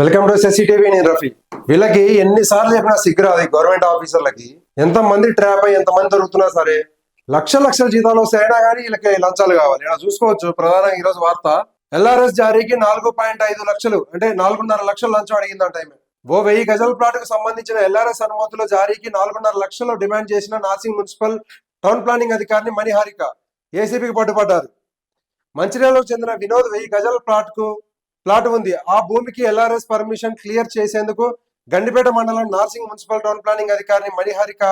Welcome to సెసిటీవీ నేను రఫీ. వీళ్ళకి ఎన్నిసార్లు చెప్పినా సిగ్గురాదు అది గవర్నమెంట్ ఆఫీసర్లకి. ఎంత మంది ట్రాప్ అయ్యి ఎంత మంది దొరుకుతున్నా సరే లక్ష లక్షల జీతాలు వస్తాయినా కానీ వీళ్ళకి లంచాలు కావాలి. ఇక్కడ చూసుకోవచ్చు. ప్రధానంగా ఈరోజు వార్త. ఎల్ఆర్ఎస్ జారీకి నాలుగు పాయింట్ ఐదు లక్షలు అంటే నాలుగున్నర లక్షలు లంచం అడిగిందంట ఈమె. ఓ వెయ్యి గజల ప్లాట్కు సంబంధించిన ఎల్ఆర్ఎస్ అనుమతుల జారీకి నాలుగున్నర లక్షలు డిమాండ్ చేసిన నాసింగ్ మున్సిపల్ టౌన్ ప్లానింగ్ అధికారిని మణిహారిక. ఏసీపీకి పట్టుబడ్డారు. మంచిర్యాలకు చెందిన వినోద్ వెయ్యి గజల ప్లాట్కు ప్లాట్ ఉంది. ఆ భూమికి ఎల్ఆర్ఎస్ పర్మిషన్ క్లియర్ చేసేందుకు గండిపేట మండలం నార్సింగ్ మున్సిపల్ టౌన్ ప్లానింగ్ అధికారిని మణిహారిక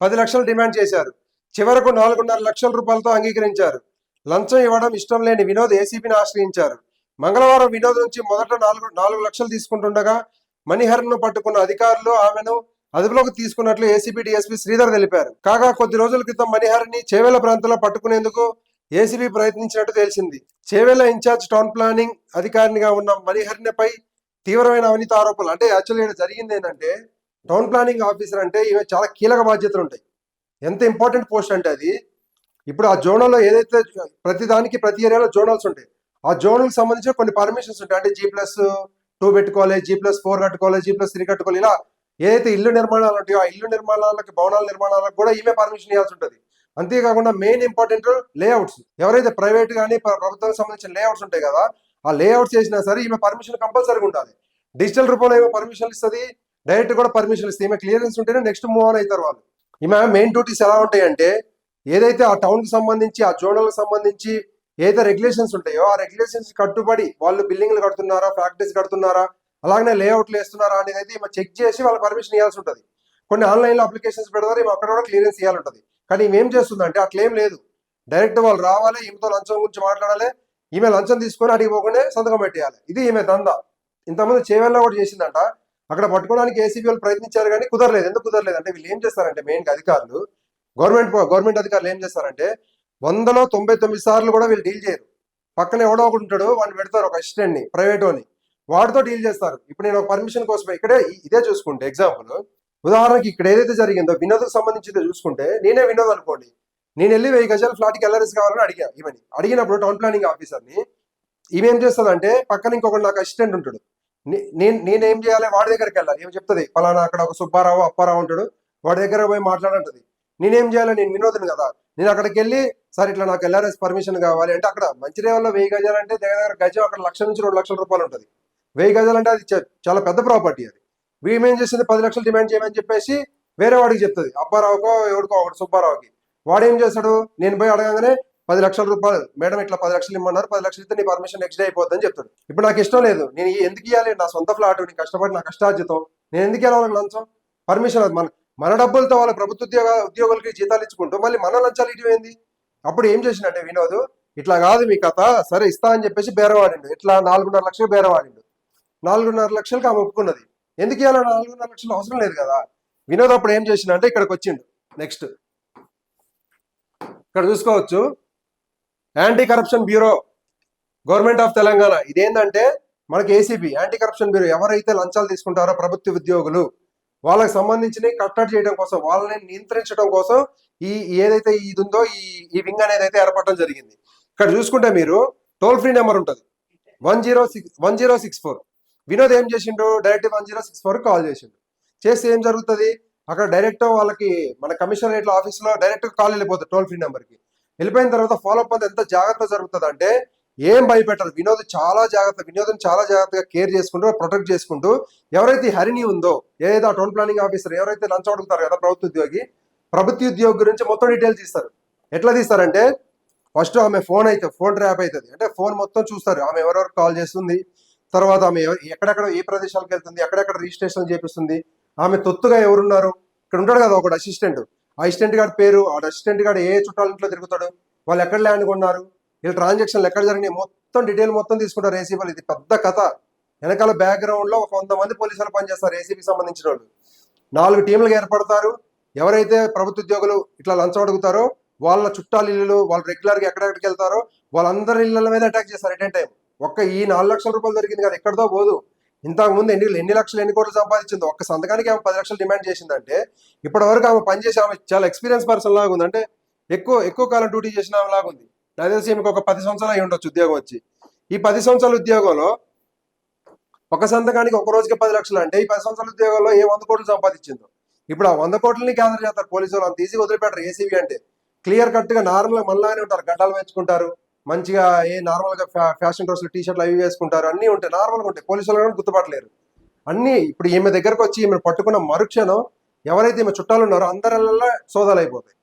పది లక్షలు డిమాండ్ చేశారు. చివరకు నాలుగున్నర లక్షల రూపాయలతో అంగీకరించారు. లంచం ఇవ్వడం ఇష్టం లేని వినోద్ ఏసీబీని ఆశ్రయించారు. మంగళవారం వినోద్ నుంచి మొదట నాలుగు నాలుగు లక్షలు తీసుకుంటుండగా మణిహరన్ను పట్టుకున్న అధికారులు ఆమెను అదుపులోకి తీసుకున్నట్లు ఏసీబీ డిఎస్పీ శ్రీధర్ తెలిపారు. కాగా కొద్ది రోజుల క్రితం మణిహరిని చేవేల ప్రాంతంలో పట్టుకునేందుకు ఏసీబీ ప్రయత్నించినట్టు తెలిసింది చేవేల ఇన్ఛార్జ్ టౌన్ ప్లానింగ్ అధికారినిగా ఉన్న మణిహరినిపై తీవ్రమైన అవినీతి ఆరోపణలు. అంటే యాక్చువల్గా ఇక్కడ జరిగింది ఏంటంటే టౌన్ ప్లానింగ్ ఆఫీసర్ అంటే ఈమె చాలా కీలక బాధ్యతలు ఉంటాయి. ఎంత ఇంపార్టెంట్ పోస్ట్ అంటే అది ఇప్పుడు ఆ జోనల్లో ఏదైతే ప్రతి దానికి ప్రతి ఏరియాలో జోనల్స్ ఉంటాయి ఆ జోనల్కి సంబంధించిన కొన్ని పర్మిషన్స్ ఉంటాయి. అంటే జీ ప్లస్ టూ పెట్టుకోవాలి జీ ప్లస్ ఫోర్ కట్టుకోవాలి జీ ప్లస్ త్రీ కట్టుకోవాలి. ఇలా ఏదైతే ఇల్లు నిర్మాణాలు ఉంటాయో ఆ ఇల్లు నిర్మాణాలకి భవనాల నిర్మాణాలకు కూడా ఈమె పర్మిషన్ ఇవ్వాల్సి ఉంటుంది. అంతేకాకుండా మెయిన్ ఇంపార్టెంట్ లేఅవుట్స్ ఎవరైతే ప్రైవేట్ కానీ ప్రభుత్వానికి సంబంధించిన లేఅవుట్స్ ఉంటాయి కదా ఆ లేఅవుట్స్ చేసినా సరే ఈమె పర్మిషన్ కంపల్సరీగా ఉండాలి. డిజిటల్ రూపంలో ఏమో పర్మిషన్ ఇస్తుంది డైరెక్ట్ కూడా పర్మిషన్ ఇస్తుంది. ఈమె క్లియరెన్స్ ఉంటేనే నెక్స్ట్ మూవ్ ఆన్ అవుతారు వాళ్ళు. ఈమె మెయిన్ డ్యూటీస్ ఎలా ఉంటాయి అంటే ఏదైతే ఆ టౌన్కి సంబంధించి ఆ జోనల్కి సంబంధించి ఏదైతే రెగ్యులేషన్స్ ఉంటాయో ఆ రెగ్యులేషన్స్ కట్టుబడి వాళ్ళు బిల్డింగ్లు కడుతున్నారా ఫ్యాక్టరీస్ కడుతున్నారా అలాగనే లేఅవుట్లు వేస్తున్నారా అనేది అయితే ఈమె చెక్ చేసి వాళ్ళ పర్మిషన్ ఇవ్వాల్సి ఉంటుంది. కొన్ని ఆన్లైన్లో అప్లికేషన్స్ పెడతారు ఈమె అక్కడ కూడా క్లియరెన్స్ ఇవ్వాలి ఉంటుంది. కానీ ఈమె ఏం చేస్తుందంటే అట్లేం లేదు. డైరెక్ట్ వాళ్ళు రావాలి ఈమెతో లంచం గురించి మాట్లాడాలి ఈమె లంచం తీసుకొని అడిగి పోకుండా సంతకం పెట్టేయాలి. ఇది ఈమె దందా. ఇంతమంది చేవెల్లో కూడా చేసిందంట. అక్కడ పట్టుకోవడానికి ఏసీబీ వాళ్ళు ప్రయత్నించారు కానీ కుదరలేదు. ఎందుకు కుదరలేదు? అంటే వీళ్ళు ఏం చేస్తారంటే మెయిన్ అధికారులు గవర్నమెంట్ గవర్నమెంట్ అధికారులు ఏం చేస్తారంటే వందలో తొంభై తొమ్మిది సార్లు కూడా వీళ్ళు డీల్ చేయరు. పక్కన ఎవడో ఒకటి ఉంటాడు వాడిని పెడతారు ఒక అసిస్టెంట్ని ప్రైవేట్ అని వాడితో డీల్ చేస్తారు. ఇప్పుడు నేను ఒక పర్మిషన్ కోసం ఇక్కడే ఇదే చూసుకుంటే ఎగ్జాంపుల్ ఉదాహరణకి ఇక్కడ ఏదైతే జరిగిందో వినోదం సంబంధించి చూసుకుంటే నేనే వినోద్ అనుకోండి. నేను వెళ్ళి వెయ్యి గజాలు ఫ్లాట్కి ఎల్ఆర్ఎస్ కావాలని అడిగా ఈమెని. అడిగినప్పుడు టౌన్ ప్లానింగ్ ఆఫీసర్ని ఈమె ఏం చేస్తుందంటే పక్కన ఇంకొకటి నాకు అసిస్టెంట్ ఉంటాడు. నే- నేను నేనేం చేయాలి? వాడి దగ్గరికి వెళ్ళాలి. ఏం చెప్తుంది పలానా అక్కడ ఒక సుబ్బారావు అప్పారావు ఉంటాడు. వాడి దగ్గర పోయి మాట్లాడంటది. నేనేం చేయాలి? నేను వినోదను కదా. నేను అక్కడికి వెళ్ళి సార్ ఇట్లా నాకు ఎల్ఆర్ఎస్ పర్మిషన్ కావాలి. అంటే అక్కడ మంచిర్యాలలో వెయ్యి గజాలు అంటే దగ్గర దగ్గర గజం అక్కడ లక్ష నుంచి రెండు లక్షల రూపాయలు ఉంటుంది. వెయ్యి గజాలు అంటే అది చాలా పెద్ద ప్రాపర్టీ అది. వీమె చేసింది? పది లక్షలు డిమాండ్ చేయమని చెప్పేసి వేరే వాడికి చెప్తుంది. అబ్బారావుకో ఎవరికో ఒకటి సుబ్బారావుకి. వాడు ఏం చేస్తాడు? నేను పోయి అడగగానే పది లక్షల రూపాయలు మేడం ఇట్లా పది లక్షలు ఇమ్మన్నారు పది లక్షలు ఇస్తే నీ పర్మిషన్ నెక్స్ట్ డే అయిపోద్దని చెప్తాడు. ఇప్పుడు నాకు ఇష్టం లేదు. నేను ఎందుకు ఇవ్వాలి నా సొంత ఫ్లాట్ నేను కష్టపడి నా కష్టార్జితం. నేను ఎందుకు ఇవ్వాలి వాళ్ళకి లంచం? పర్మిషన్ అది మన మన డబ్బులతో వాళ్ళ ప్రభుత్వ ఉద్యోగ ఉద్యోగులకి జీతాలు ఇచ్చుకుంటూ మళ్ళీ మన లంచాలు ఇటు అప్పుడు ఏం చేసినట్టే వినోద్? ఇట్లా కాదు మీ కథ. సరే ఇస్తా అని చెప్పేసి బేరవాడిండు. ఇట్లా నాలుగున్నర లక్షలు బేరవాడిండు. నాలుగున్నర లక్షలకి ఆమె ఒప్పుకున్నది. ఎందుకు ఇవ్వాలి నాలుగున్నర లక్షలు అవసరం లేదు కదా? వినోద్ అప్పుడు ఏం చేసిన అంటే ఇక్కడికి వచ్చిండు. నెక్స్ట్ ఇక్కడ చూసుకోవచ్చు. Anti corruption bureau government of Telangana ఇదేంటంటే మనకి ఏసీబీ యాంటీ కరప్షన్ బ్యూరో ఎవరైతే లంచాలు తీసుకుంటారో ప్రభుత్వ ఉద్యోగులు వాళ్ళకి సంబంధించిన కట్టడి చేయడం కోసం వాళ్ళని నియంత్రించడం కోసం ఈ ఏదైతే ఇది ఉందో ఈ ఈ వింగ్ అనేది అయితే ఏర్పడటం జరిగింది. ఇక్కడ చూసుకుంటే మీరు టోల్ ఫ్రీ నెంబర్ ఉంటుంది. One zero six one zero six four Vinod ఏం చేసిండు? డైరెక్ట్ వన్ జీరో సిక్స్ వరకు కాల్ చేసిండు. చేస్తే ఏం జరుగుతుంది? అక్కడ డైరెక్ట్ వాళ్ళకి మన కమిషనరేట్ల ఆఫీస్లో డైరెక్ట్ కాల్ వెళ్ళిపోతుంది టోల్ ఫ్రీ నెంబర్కి వెళ్ళిపోయిన తర్వాత ఫాలో అప్ అంతా ఎంత జాగ్రత్త జరుగుతుంది అంటే ఏం భయపెట్టరు వినోద్ చాలా జాగ్రత్త వినోదం చాలా జాగ్రత్తగా కేర్ చేసుకుంటూ ప్రొటెక్ట్ చేసుకుంటూ ఎవరైతే హరిణి ఉందో ఏదైతే ఆ ప్లానింగ్ ఆఫీసర్ ఎవరైతే లంచం అడుగుతారు కదా ప్రభుత్వ ఉద్యోగి ప్రభుత్వ ఉద్యోగి గురించి మొత్తం డీటెయిల్స్ ఇస్తారు. ఎట్లా తీస్తారంటే ఫస్ట్ ఆమె ఫోన్ అయితే ఫోన్ ట్రాప్ అవుతుంది. అంటే ఫోన్ మొత్తం చూస్తారు. ఆమె ఎవరెవరు కాల్ చేస్తుంది? తర్వాత ఆమె ఎక్కడెక్కడ ఏ ప్రదేశాలకు వెళ్తుంది ఎక్కడెక్కడ రిజిస్ట్రేషన్ చేపిస్తుంది ఆమె తొత్తుగా ఎవరున్నారు? ఇక్కడ ఉంటాడు కదా ఒకడు అసిస్టెంట్ అసిస్టెంట్ గారి పేరు ఆ అసిస్టెంట్ గారు ఏ చుట్టాల ఇంట్లో తిరుగుతాడు వాళ్ళు ఎక్కడ ల్యాండ్ కొన్నారు వీళ్ళ ట్రాన్సాక్షన్లు ఎక్కడ జరిగినాయి మొత్తం డీటెయిల్ మొత్తం తీసుకుంటారు ఏసీబీలు. ఇది పెద్ద కథ. వెనకాల బ్యాక్గ్రౌండ్లో ఒక వంద మంది పోలీసులు పనిచేస్తారు ఏసీబీకి సంబంధించిన వాళ్ళు. నాలుగు టీంలకు ఏర్పడతారు. ఎవరైతే ప్రభుత్వ ఉద్యోగులు ఇట్లా లంచం అడుగుతారో వాళ్ళ చుట్టాల ఇల్లు వాళ్ళు రెగ్యులర్గా ఎక్కడెక్కడికి వెళ్తారో వాళ్ళందరి ఇళ్ళ మీద అటాక్ చేస్తారు. ఎట్ టైం ఒక్క ఈ నాలుగు లక్షల రూపాయలు దొరికింది కదా ఎక్కడితో పోదు. ఇంతకు ముందు ఎన్ని ఎన్ని లక్షలు ఎన్ని కోట్లు సంపాదించింది ఒక్క సంతకానికి ఆమె పది లక్షలు డిమాండ్ చేసిందంటే ఇప్పటి వరకు ఆమె పనిచేసి ఆమె చాలా ఎక్స్పీరియన్స్ పర్సన్ లాగా ఉంది. అంటే ఎక్కువ ఎక్కువ కాలం డ్యూటీ చేసిన ఆమె లాగా ఉంది. నాకు తెలిసి ఒక పది సంవత్సరాలు అయి ఉండొచ్చు ఉద్యోగం వచ్చి. ఈ పది సంవత్సరాల ఉద్యోగంలో ఒక సంతకానికి ఒక రోజుకి పది లక్షలు అంటే ఈ పది సంవత్సరాల ఉద్యోగంలో ఏ వంద కోట్లు సంపాదించిందో. ఇప్పుడు ఆ వంద కోట్లని గ్యాదర్ చేస్తారు పోలీసు వాళ్ళు. అంత ఈజీగా వదిలిపెట్టరు. ఏసీబీ అంటే క్లియర్ కట్గా నార్మల్గా నార్మల్ మనలాగానే ఉంటారు. గడ్డలు పెంచుకుంటారు మంచిగా ఏ నార్మల్గా ఫ్యా- ఫ్యాషన్ డ్రెస్లు టీ షర్ట్లు అవి వేసుకుంటారు అన్నీ ఉంటాయి నార్మల్గా ఉంటాయి. పోలీసు వాళ్ళు కూడా గుర్తుపట్టలేరు. అన్ని ఇప్పుడు ఈమె దగ్గరకు వచ్చి ఈమె పట్టుకున్న మరుక్షణం ఎవరైతే ఈమె చుట్టాలు ఉన్నారో అందరిలో సోదాలు అయిపోతాయి.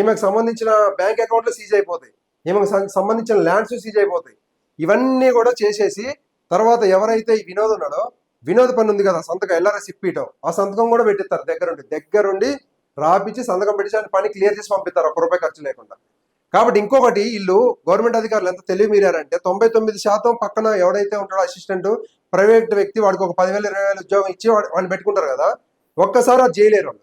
ఈమెకు సంబంధించిన బ్యాంక్ అకౌంట్లు సీజ్ అయిపోతాయి. ఈమెకు సంబంధించిన ల్యాండ్స్ సీజ్ అయిపోతాయి. ఇవన్నీ కూడా చేసేసి తర్వాత ఎవరైతే ఈ వినోద్ ఉన్నాడో వినోద్ పని ఉంది కదా సంతకం ఎల్ఆర్ఎస్ ఇప్పియటం. ఆ సంతకం కూడా పెట్టిస్తారు దగ్గరుండి. దగ్గరుండి రాపిచ్చి సంతకం పెట్టించి ఆయన పని క్లియర్ చేసి పంపిస్తారు ఒక్క రూపాయి ఖర్చు లేకుండా. కాబట్టి ఇంకొకటి వీళ్ళు గవర్నమెంట్ అధికారులు ఎంత తెలియమీరారంటే తొంభై తొమ్మిది శాతం పక్కన ఎవడైతే ఉంటాడో అసిస్టెంట్ ప్రైవేట్ వ్యక్తి వాడికి ఒక పదివేల ఇరవై వేల ఉద్యోగం ఇచ్చి వాడు- వాడిని పెట్టుకుంటారు కదా ఒక్కసారి అది చేయలేరు వాళ్ళు.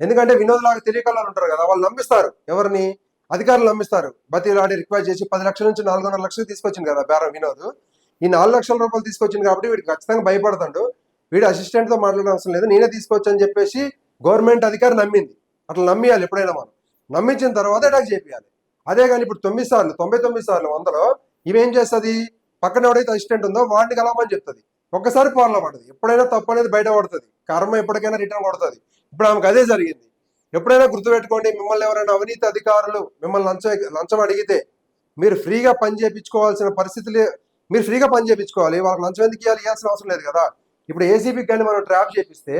ఎందుకంటే వినోదలాగా లాగా ఉంటారు కదా వాళ్ళు నమ్మిస్తారు. ఎవరిని? అధికారులు నమ్మిస్తారు. బతిలాడి రిక్వెస్ట్ చేసి పది లక్షల నుంచి నాలుగున్నర లక్షలు తీసుకొచ్చింది కదా బేరం వినోద్. ఈ నాలుగు లక్షల రూపాయలు తీసుకొచ్చింది కాబట్టి వీడికి ఖచ్చితంగా భయపడతాడు. వీడు అసిస్టెంట్తో మాట్లాడడం అవసరం లేదు. నేనే తీసుకొచ్చని చెప్పేసి గవర్నమెంట్ అధికారి నమ్మింది. అట్లా నమ్మియాలి ఎప్పుడైనా మనం. నమ్మించిన తర్వాత అటాక్ చేయాలి అదే కానీ ఇప్పుడు తొమ్మిది సార్లు తొంభై తొమ్మిది సార్లు వందలో ఇవేం చేస్తుంది? పక్కన ఎవడైతే అసిస్టెంట్ ఉందో వాడిని కలవమని చెప్తుంది. ఒక్కసారి పాలన పడుతుంది ఎప్పుడైనా తప్పు అనేది బయట పడుతుంది. కర్మ ఎప్పటికైనా రిటర్న్ కొడుతుంది. ఇప్పుడు ఆమెకు అదే జరిగింది. ఎప్పుడైనా గుర్తుపెట్టుకోండి మిమ్మల్ని ఎవరైనా అవినీతి అధికారులు మిమ్మల్ని లంచం లంచం అడిగితే మీరు ఫ్రీగా పని చేయించుకోవాల్సిన పరిస్థితులు మీరు ఫ్రీగా పని చేయించుకోవాలి వాళ్ళకి లంచం ఎందుకు ఇవ్వాలి ఇవ్వాల్సిన అవసరం లేదు కదా. ఇప్పుడు ఏసీబీకి కానీ మనం ట్రాప్ చేపిస్తే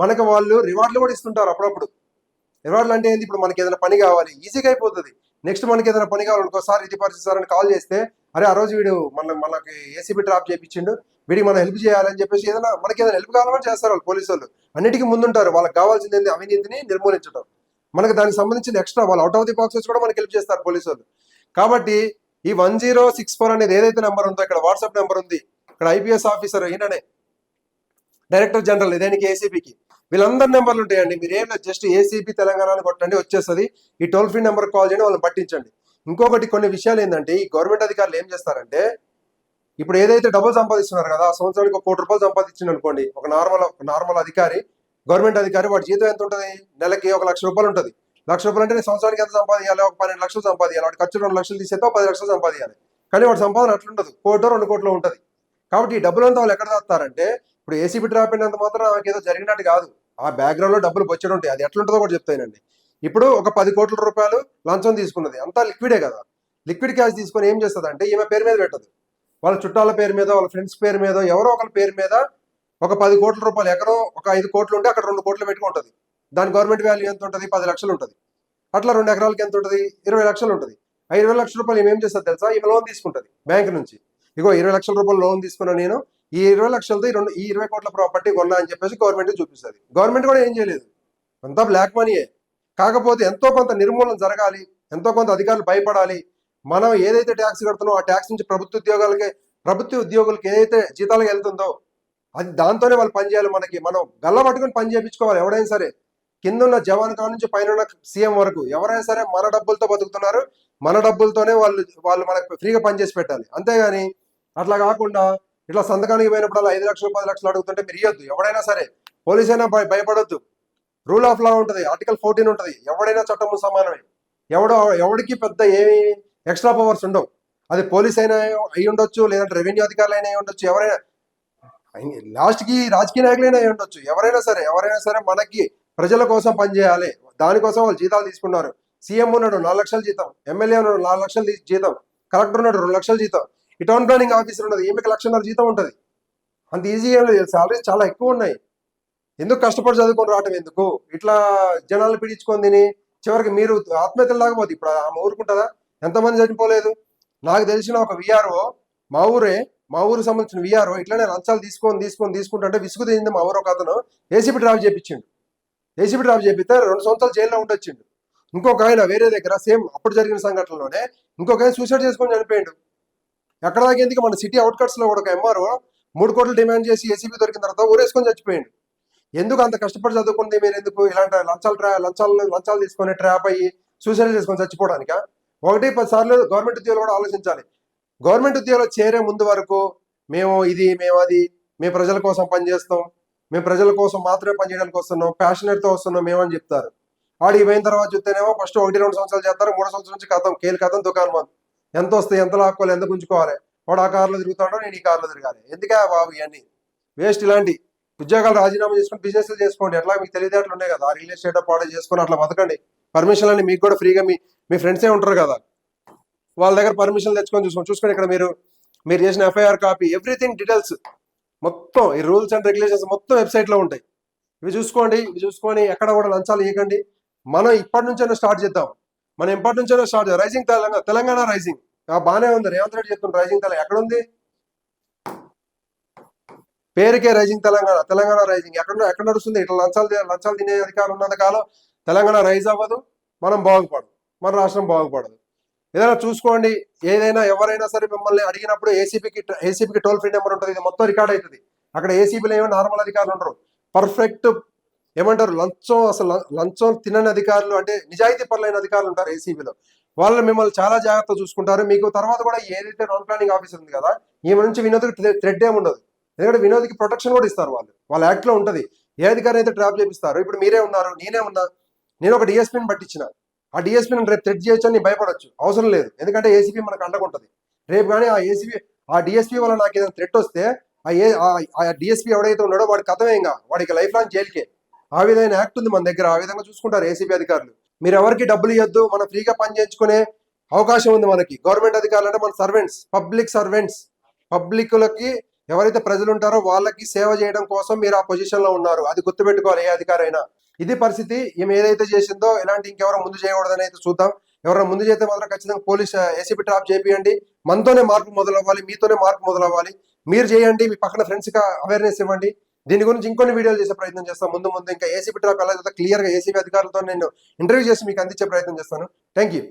మనకు వాళ్ళు రివార్డులు కూడా ఇస్తుంటారు అప్పుడప్పుడు. రివార్డులు అంటే ఏంది? ఇప్పుడు మనకి ఏదైనా పని కావాలి ఈజీగా అయిపోతుంది. నెక్స్ట్ మనకి ఏదైనా పని కావాలనుకో సార్ ఇది పరిస్థితి సార్ అని కాల్ చేస్తే అరే ఆ రోజు వీడు మన మనకి ఏసీబీ డ్రాప్ చేయించిండు వీడికి మనం హెల్ప్ చేయాలని చెప్పేసి ఏదైనా మనకి ఏదైనా హెల్ప్ కావాలని చేస్తారు వాళ్ళు పోలీసు వాళ్ళు. అన్నిటికీ ముందుంటారు వాళ్ళకి కావాల్సింది ఏంది అవినీతిని నిర్మూలించడం మనకి దానికి సంబంధించిన ఎక్స్ట్రా వాళ్ళు అవుట్ ఆఫ్ ది బాక్సెస్ కూడా మనకి హెల్ప్ చేస్తారు పోలీసు వాళ్ళు. కాబట్టి ఈ వన్ జీరో సిక్స్ ఫోర్ అనేది ఏదైతే నెంబర్ ఉందో ఇక్కడ వాట్సాప్ నెంబర్ ఉంది. ఇక్కడ ఐపీఎస్ ఆఫీసర్ ఈయననే. డైరెక్టర్ జనరల్ దేనికి ఏసీబీకి వీళ్ళందరి నెంబర్లు ఉంటాయండి. మీరు ఏం జస్ట్ ఏసీబీ తెలంగాణ అని కొట్టండి వచ్చేస్తుంది. ఈ టోల్ ఫ్రీ నెంబర్ కాల్ చేయండి వాళ్ళని పట్టించండి. ఇంకొకటి కొన్ని విషయాలు ఏంటంటే ఈ గవర్నమెంట్ అధికారులు ఏం చేస్తారంటే ఇప్పుడు ఏదైతే డబ్బులు సంపాదిస్తున్నారు కదా ఆ సంవత్సరానికి ఒక కోటి రూపాయలు సంపాదించింది అనుకోండి ఒక నార్మల్ నార్మల్ అధికారి గవర్నమెంట్ అధికారి వాడి జీతం ఎంత ఉంటుంది? నెలకి ఒక లక్ష రూపాయలు ఉంటుంది. లక్ష రూపాయలు అంటే నేను సంవత్సరానికి ఎంత సంపాదించాలి ఒక పన్నెండు లక్షలు సంపాదించాలి వాడి ఖర్చు రెండు లక్షలు తీసేతో పది లక్షలు సంపాదించాలి కానీ వాడి సంపాదన అట్లుండదు. కోటో రెండు కోట్లు ఉంటుంది. కాబట్టి ఈ డబ్బులంతా వాళ్ళు ఎక్కడ దాస్తారంటే ఇప్పుడు ఏసీబీ ట్రాప్ అయినంత మాత్రం ఆమెకి ఏదో జరిగినట్టు కాదు. ఆ బ్యాక్గ్రౌండ్లో డబ్బులు బొచ్చడం ఉంటాయి. అది ఎట్లుంటుందో కూడా చెప్తానండి ఇప్పుడు ఒక పది కోట్ల రూపాయలు లంచం తీసుకున్నది. అంతా లిక్విడే కదా. లిక్విడ్ క్యాష్ తీసుకొని ఏం చేస్తుంది అంటే ఈమె పేరు మీద పెట్టదు. వాళ్ళ చుట్టాల పేరు మీద వాళ్ళ ఫ్రెండ్స్ పేరు మీద ఎవరో ఒకరి పేరు మీద ఒక పది కోట్ల రూపాయలు ఎక్కడో ఒక ఐదు కోట్లు ఉంటే అక్కడ రెండు కోట్లు పెట్టుకుంటుంది దాని గవర్నమెంట్ వాల్యూ ఎంత ఉంటుంది? పది లక్షలు ఉంటుంది. అట్లా రెండు ఎకరాలకి ఎంత ఉంటుంది? ఇరవై లక్షలు ఉంటుంది. ఆ ఇరవై లక్షల రూపాయలు ఏమేం ఏం చేస్తుంది తెలుసా? ఈమె లోన్ తీసుకుంటుంది. బ్యాంక్ నుంచి. ఇగో ఇరవై లక్షల రూపాయలు లోన్ తీసుకున్నా నేను ఈ ఇరవై లక్షలతో ఈ రెండు ఈ ఇరవై కోట్ల ప్రాపర్టీ కొన్నా అని చెప్పేసి గవర్నమెంట్ చూపిస్తుంది. గవర్నమెంట్ కూడా ఏం చేయలేదు. అంతా బ్లాక్ మనీయే కాకపోతే ఎంతో కొంత నిర్మూలన జరగాలి ఎంతో కొంత అధికారులు భయపడాలి. మనం ఏదైతే ట్యాక్స్ కడుతున్నామో ఆ ట్యాక్స్ నుంచి ప్రభుత్వ ఉద్యోగాలకి ప్రభుత్వ ఉద్యోగులకి ఏదైతే జీతాలకు వెళ్తుందో అది దాంతోనే వాళ్ళు పని చేయాలి మనకి. మనం గల్ల పట్టుకొని పని చేయించుకోవాలి ఎవడైనా సరే. కింద ఉన్న జవాన్ కాడ నుంచి పైన ఉన్న సీఎం వరకు ఎవరైనా సరే మన డబ్బులతో బతుకుతున్నారు. మన డబ్బులతోనే వాళ్ళు వాళ్ళు మనకు ఫ్రీగా పనిచేసి పెట్టాలి. అంతేగాని అట్లా కాకుండా ఇట్లా సంతకానికి పోయినప్పుడు ఐదు లక్షలు పది లక్షలు అడుగుతుంటే మీరు ఇవ్వద్దు ఎవడైనా సరే పోలీస్ అయినా భయ- భయపడొద్దు. రూల్ ఆఫ్ లా ఉంటుంది ఆర్టికల్ ఫోర్టీన్ ఉంటుంది. ఎవడైనా చట్టము సమానమే. ఎవడో ఎవడికి పెద్ద ఏమి ఎక్స్ట్రా పవర్స్ ఉండవు. అది పోలీస్ అయినా అయి ఉండొచ్చు లేదంటే రెవెన్యూ అధికారులు అయినా అయి ఉండొచ్చు. ఎవరైనా లాస్ట్కి రాజకీయ నాయకులైనా అయి ఉండొచ్చు. ఎవరైనా సరే ఎవరైనా సరే మనకి ప్రజల కోసం పనిచేయాలి దానికోసం వాళ్ళు జీతాలు తీసుకున్నారు. సీఎం ఉన్నాడు నాలుగు లక్షల జీతం. ఎమ్మెల్యే ఉన్నాడు నాలుగు లక్షల జీతం. కలెక్టర్ ఉన్నాడు రెండు లక్షల జీతం. ఈ టౌన్ ప్లానింగ్ ఆఫీసర్ ఉన్నది ఈమెకి లక్షన్నర జీతం ఉంటుంది. అంత ఈజీ ఏం లేదు సాలరీస్ చాలా ఎక్కువ ఉన్నాయి. ఎందుకు కష్టపడి చదువుకొని రావటం ఎందుకు? ఇట్లా జనాలు పిడించుకొని తిని చివరికి మీరు ఆత్మహత్యలు లాగబోదు ఇప్పుడు ఆమె ఊరుకుంటుందా? ఎంతమంది చనిపోలేదు? నాకు తెలిసిన ఒక విఆర్ఓ మా ఊరే మా ఊరికి సంబంధించిన విఆర్ఓ ఇట్లానే లంచాలు తీసుకొని తీసుకొని తీసుకుంటుంటే విసుగు తీసింది మా ఊరు ఒక అతను. ఏసీబీ డ్రాప్ చేయించిండు ఏసీబీ డ్రాప్ చేపిస్తే రెండు సంవత్సరాలు జైల్లో ఉండొచ్చిండు ఇంకొక ఆయన వేరే దగ్గర సేమ్ అప్పుడు జరిగిన సంఘటనలోనే ఇంకొక ఆయన సూసైడ్ చేసుకొని చనిపోయిండు. ఎక్కడ దాకా ఎందుకు? మన సిటీ అవుట్కట్స్లో కూడా ఒక ఎంఆర్ఓ మూడు కోట్లు డిమాండ్ చేసి ఏసీబీ దొరికిన తర్వాత ఊరేసుకొని చచ్చిపోయింది ఎందుకు అంత కష్టపడి చదువుకుంది? మీరు ఎందుకు ఇలాంటి లంచాలు ట్రా లంచాలు లంచాలు తీసుకొని ట్రాప్ అయ్యి సూసైడ్ చేసుకొని చచ్చిపోవడానిక? ఒకటి పది సార్లు గవర్నమెంట్ ఉద్యోగులు కూడా ఆలోచించాలి. గవర్నమెంట్ ఉద్యోగులు చేరే ముందు వరకు మేము ఇది మేము అది మేము ప్రజల కోసం పనిచేస్తాం మేము ప్రజల కోసం మాత్రమే పనిచేయడానికి వస్తున్నాం. ప్యాషనెట్తో తో వస్తున్నాం. మేమని చెప్తారు. ఆడికి పోయిన తర్వాత చూస్తేనేమో ఫస్ట్ ఒకటి రెండు సంవత్సరాలు చేస్తారు. మూడు సంవత్సరాల నుంచి కథం కేలు కథం దుకాణం ఎంత వస్తాయి ఎంత లాక్కోవాలి ఎంత గుంజుకోవాలి? వాడు ఆ కార్లో తిరుగుతాడో నేను ఈ కార్లో తిరగాలి. ఎందుకే బాబు ఇవన్నీ? వేస్ట్ ఇలాంటి ఉద్యోగాలు రాజీనామా చేసుకుని బిజినెస్ చేసుకోండి. ఎట్లా? మీకు తెలియదేటట్లు ఉన్నాయి కదా. రియల్ ఎస్టేట్ పాడు చేసుకొని అట్లా బతకండి. పర్మిషన్ అని మీకు కూడా ఫ్రీగా మీ మీ ఫ్రెండ్సే ఉంటారు కదా. వాళ్ళ దగ్గర పర్మిషన్ తెచ్చుకొని చూసుకోండి. చూసుకోండి ఇక్కడ మీరు మీరు చేసిన ఎఫ్ఐఆర్ కాపీ ఎవ్రీథింగ్ డీటెయిల్స్ మొత్తం ఈ రూల్స్ అండ్ రెగ్యులేషన్స్ మొత్తం వెబ్సైట్లో ఉంటాయి. ఇవి చూసుకోండి ఇవి చూసుకొని ఎక్కడ కూడా లంచాలు ఇవ్వకండి మనం ఇప్పటి నుంచైనా స్టార్ట్ చేద్దాం. మనం ఇంపార్ట్ నుంచే start rising Telangana Telangana rising బాగానే ఉంది. రేవంత్ రెడ్డి చెప్తున్నారు రైజింగ్ తెలంగాణ ఎక్కడ ఉంది పేరుకే రైజింగ్ తెలంగాణ తెలంగాణ రైజింగ్ ఎక్కడ ఎక్కడ నడుస్తుంది? ఇట్లా లంచాలు లంచాలు తినే అధికారం ఉన్నంత కాలం తెలంగాణ రైజ్ అవ్వదు. మనం బాగుపడదు. మన రాష్ట్రం బాగుపడదు. ఏదైనా చూసుకోండి. ఏదైనా ఎవరైనా సరే మిమ్మల్ని అడిగినప్పుడు ఏసీపీకి ఏసీపీకి టోల్ ఫ్రీ నెంబర్ ఉంటుంది. ఇది మొత్తం రికార్డ్ అవుతుంది. అక్కడ ఏసీపీలో ఏమో నార్మల్ అధికారులు ఉండరు. పర్ఫెక్ట్ ఏమంటారు? లంచం అసలు లంచం తినని అధికారులు అంటే నిజాయితీ పరులైన అధికారులు ఉంటారు ఏసీబీలో వాళ్ళు మిమ్మల్ని చాలా జాగ్రత్త చూసుకుంటారు. మీకు తర్వాత కూడా ఏదైతే నాన్ ప్లానింగ్ ఆఫీసర్ ఉంది కదా ఈమె నుంచి వినోద్కి థ్రెడ్ ఏమి ఉండదు. ఎందుకంటే వినోద్కి ప్రొటెక్షన్ కూడా ఇస్తారు వాళ్ళు. వాళ్ళ యాక్ట్లో ఉంటుంది. ఏ అధికారి అయితే ట్రాప్ చేపిస్తారు ఇప్పుడు మీరే ఉన్నారు నేనే ఉన్నా నేను ఒక డిఎస్పీని పట్టించిన. ఆ డిఎస్పీని రేపు థ్రెడ్ చేయొచ్చు అని భయపడొచ్చు. అవసరం లేదు. ఎందుకంటే ఏసీపీ మనకు అండకుంటుంది రేపు కానీ ఆ ఏసీపీ ఆ డిఎస్పీ వల్ల నాకు ఏదైనా థ్రెట్ వస్తే ఆ ఏ ఆ- ఆ డిఎస్పీ ఎవడైతే ఉన్నాడో వాడి కథమేంగా వాడికి లైఫ్ లాంగ్ జైలుకే ఆ విధమైన యాక్ట్ ఉంది మన దగ్గర. ఆ విధంగా చూసుకుంటారు ఏసీబీ అధికారులు. మీరు ఎవరికి డబ్బులు ఇవ్వద్దు మనం ఫ్రీగా పని చేయించుకునే అవకాశం ఉంది మనకి. గవర్నమెంట్ అధికారులు అంటే మన సర్వెంట్స్ పబ్లిక్ సర్వెంట్స్ పబ్లిక్లకి ఎవరైతే ప్రజలు ఉంటారో వాళ్ళకి సేవ చేయడం కోసం మీరు ఆ పొజిషన్లో ఉన్నారు. అది గుర్తుపెట్టుకోవాలి ఏ అధికారైనా. ఇది పరిస్థితి. ఈమె ఏదైతే చేసిందో ఇలాంటి ఇంకెవరో ముందు చేయకూడదని అయితే చూద్దాం. ఎవరైనా ముందు చేస్తే మాత్రం ఖచ్చితంగా పోలీస్ ఏసీపీ ట్రాప్ చేపియండి. మనతోనే మార్పు మొదలవ్వాలి మీతోనే మార్పు మొదలవ్వాలి. మీరు చేయండి మీ పక్కన ఫ్రెండ్స్గా అవేర్నెస్ ఇవ్వండి. దీని గురించి ఇంకొన్ని వీడియోలు చేసే ప్రయత్నం చేస్తాను ముందు ముందు ఇంకా ఏసీపీ ట్రాప్ ఎలా క్లియర్గా ఏసీబీ అధికారులతో నేను ఇంటర్వ్యూ చేసి మీకు అందించే ప్రయత్నం చేస్తాను. Thank you